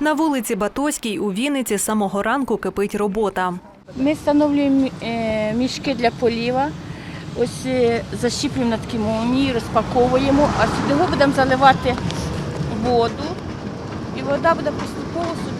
На вулиці Батоській у Вінниці з самого ранку кипить робота. Ми встановлюємо е, мішки для поліва. Ось е, защіплюємо на такі молнії, розпаковуємо, а сюди будемо заливати воду, і вода буде поступово собі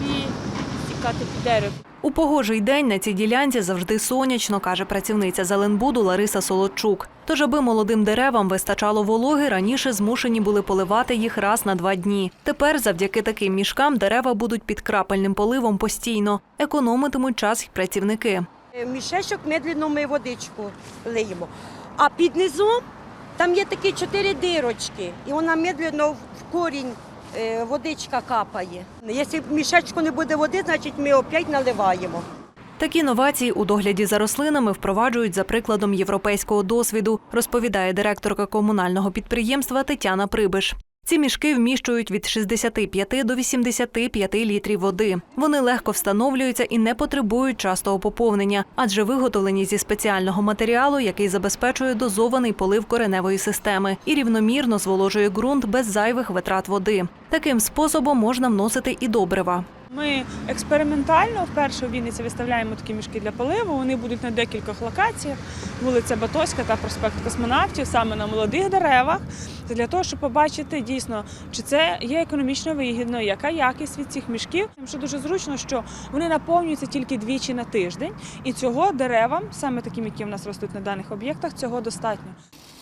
стікати під дерево. У погожий день на цій ділянці завжди сонячно, каже працівниця Зеленбуду Лариса Солодчук. Тож, аби молодим деревам вистачало вологи, раніше змушені були поливати їх раз на два дні. Тепер, завдяки таким мішкам, дерева будуть під крапельним поливом постійно, економитимуть час й працівники. Мішечок медленно ми водичку лиємо. А під низом там є такі чотири дирочки, і вона медленно в корінь е, водичка капає. Якщо в мішечку не буде води, значить ми опять наливаємо. Такі новації у догляді за рослинами впроваджують за прикладом європейського досвіду, розповідає директорка комунального підприємства Тетяна Прибиш. Ці мішки вміщують від 65 до 85 літрів води. Вони легко встановлюються і не потребують частого поповнення, адже виготовлені зі спеціального матеріалу, який забезпечує дозований полив кореневої системи і рівномірно зволожує ґрунт без зайвих витрат води. Таким способом можна вносити і добрива. Ми експериментально вперше у Вінниці виставляємо такі мішки для поливу. Вони будуть на декількох локаціях: вулиця Батоська та проспект Космонавтів, саме на молодих деревах. Для того, щоб побачити дійсно, чи це є економічно вигідно, яка якість від цих мішків. Що дуже зручно, що вони наповнюються тільки двічі на тиждень, і цього деревам, саме таким, які в нас ростуть на даних об'єктах, цього достатньо.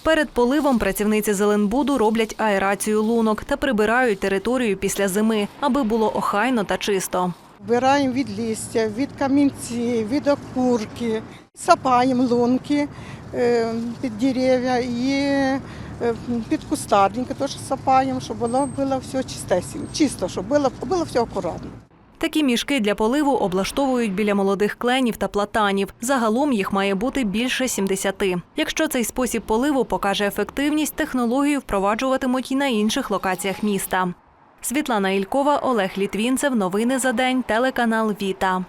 Перед поливом працівниці Зеленбуду роблять аерацію лунок та прибирають територію після зими, аби було охайно та чисто. Вбираємо від листя, від камінців, від окурки, сапаємо лунки е, під дерев'я і е, під кустарники теж сапаємо, щоб було, було все чистесенько, чисто, щоб було, було все акуратно. Такі мішки для поливу облаштовують біля молодих кленів та платанів. Загалом їх має бути більше 70. Якщо цей спосіб поливу покаже ефективність, технологію впроваджуватимуть і на інших локаціях міста. Світлана Ількова, Олег Літвінцев. Новини за день. Телеканал Віта.